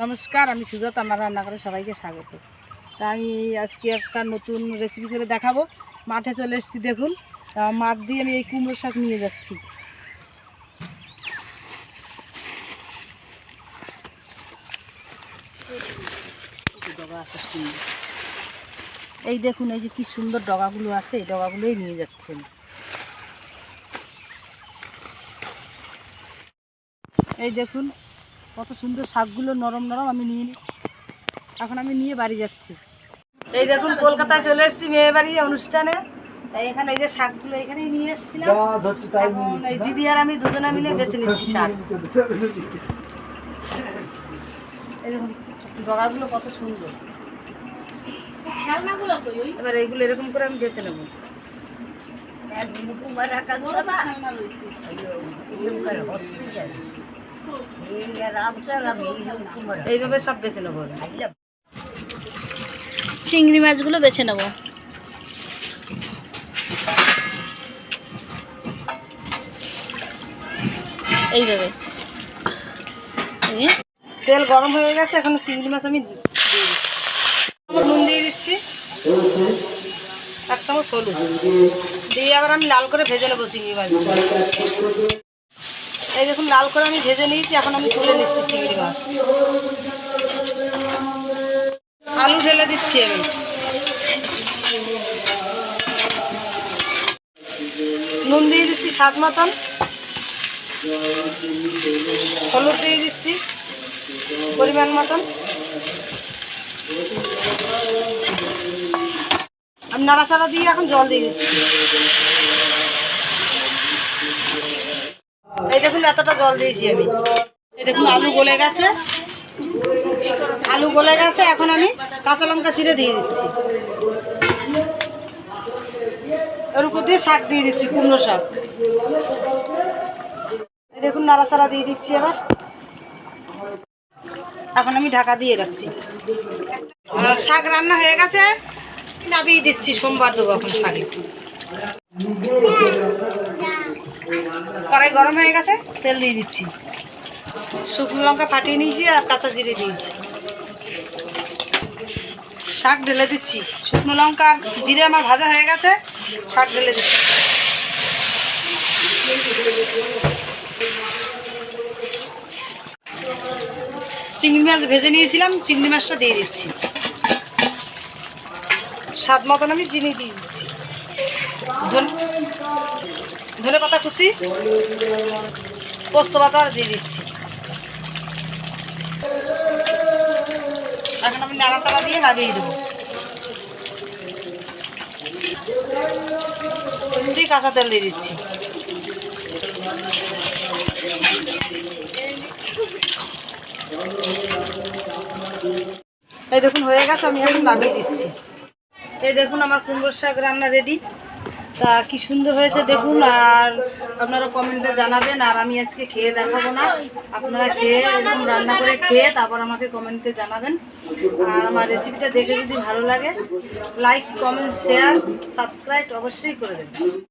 নমস্কার, আমি সুজাত আমার রান্না করে সবাইকে স্বাগত। তা আমি আজকে একটা নতুন রেসিপি করে দেখাবো। মাঠে চলে এসেছি, দেখুন। মাঠ দিয়ে আমি এই কুমড়ো শাক নিয়ে যাচ্ছি। এই দেখুন, এই যে কি সুন্দর ডগাগুলো আছে, এই ডগাগুলোই নিয়ে যাচ্ছেন। এই দেখুন কত সুন্দর শাকগুলো নরম নরম আমি নিয়ে নিই এখন আমি নিয়ে বাড়ি যাচ্ছি এই দেখুন কলকাতায় চলে এসেছি মেয়ে বাড়ি অনুষ্ঠানে তাই এখানে এই যে শাকগুলো এখানেই নিয়ে এসেছিলাম এখন এই দিদি আর আমি দুজনে মিলে বেছে নিচ্ছি শাক দেখুন ডগাগুলো কত সুন্দর এবার এইগুলো এরকম করে আমি বেছে নেব এইভাবে সব বেছে নেব চিংড়ি মাছগুলো বেছে নেব। এইভাবে। তেল গরম হয়ে গেছে এখন চিংড়ি মাছ আমি নুন দিয়ে দিচ্ছি। এক চামচ হলুদ। দিয়ে আবার আমি লাল করে ভেজে নেব চিংড়ি মাছ এই দেখুন, লাল করে আমি ভেজে নিয়েছি, এখন আমি তুলে নিচ্ছি চিংড়ি মাছ। আলু ঢেলে দিচ্ছি আমি। নুন দিয়ে দিচ্ছি স্বাদ মতন। হলুদ দিয়ে দিচ্ছি পরিমাণ মতন। আমি নাড়াচাড়া দিয়ে এখন জল দিয়ে দিচ্ছি। দেখুন এতটা জল দিয়েছি আমি। দেখুন, আলু গলে গেছে। আলু গলে গেছে, এখন আমি কাঁচা লঙ্কা ছিঁড়ে দিয়ে দিচ্ছি। এর উপর দিয়ে শাক দিয়ে দিচ্ছি, কুমড়ো শাক। দেখুন, নাড়াচাড়া দিয়ে দিচ্ছি এবার। এখন আমি ঢাকা দিয়ে রাখছি। শাক রান্না হয়ে গেছে, নামিয়ে দিচ্ছি। সোমবার দেবো এখন শাকে। কড়াই গরম হয়ে গেছে, তেল দিয়ে দিচ্ছি। শুকনো লঙ্কা ফাটিয়ে নিয়েছি আর কাঁচা জিরে দিয়েছি। শাক ঢেলে দিচ্ছি। শুকনো লঙ্কা আর জিরে আমার ভাজা হয়ে গেছে, শাক ঢেলে দিচ্ছি। চিংড়ি মাছ ভেজে নিয়েছিলাম, চিংড়ি মাছটা দিয়ে দিচ্ছি। স্বাদ মতন আমি চিনি দিয়ে দিচ্ছি। ধন- পাতা কুচি পোস্ত পাতা দিয়ে দিচ্ছি। এখন আমি নাড়া নাড়াচাড়া দিয়ে নামিয়ে দেবো। দিয়ে কাঁচা তেল দিয়ে দিচ্ছি। এই দেখুন, হয়ে গেছে, আমি এখন নামিয়ে দিচ্ছি। এই দেখুন, আমার কুমড়ো শাক রান্না রেডি তা কি সুন্দর হয়েছে দেখুন, আর আপনারা কমেন্টে জানাবেন, আর আমি আজকে খেয়ে দেখাবো না। আপনারা খেয়ে এরকম রান্না করে খেয়ে তারপর আমাকে কমেন্টে জানাবেন। আর আমার রেসিপিটা দেখে যদি ভালো লাগে লাইক কমেন্ট শেয়ার সাবস্ক্রাইব অবশ্যই করে দেবেন।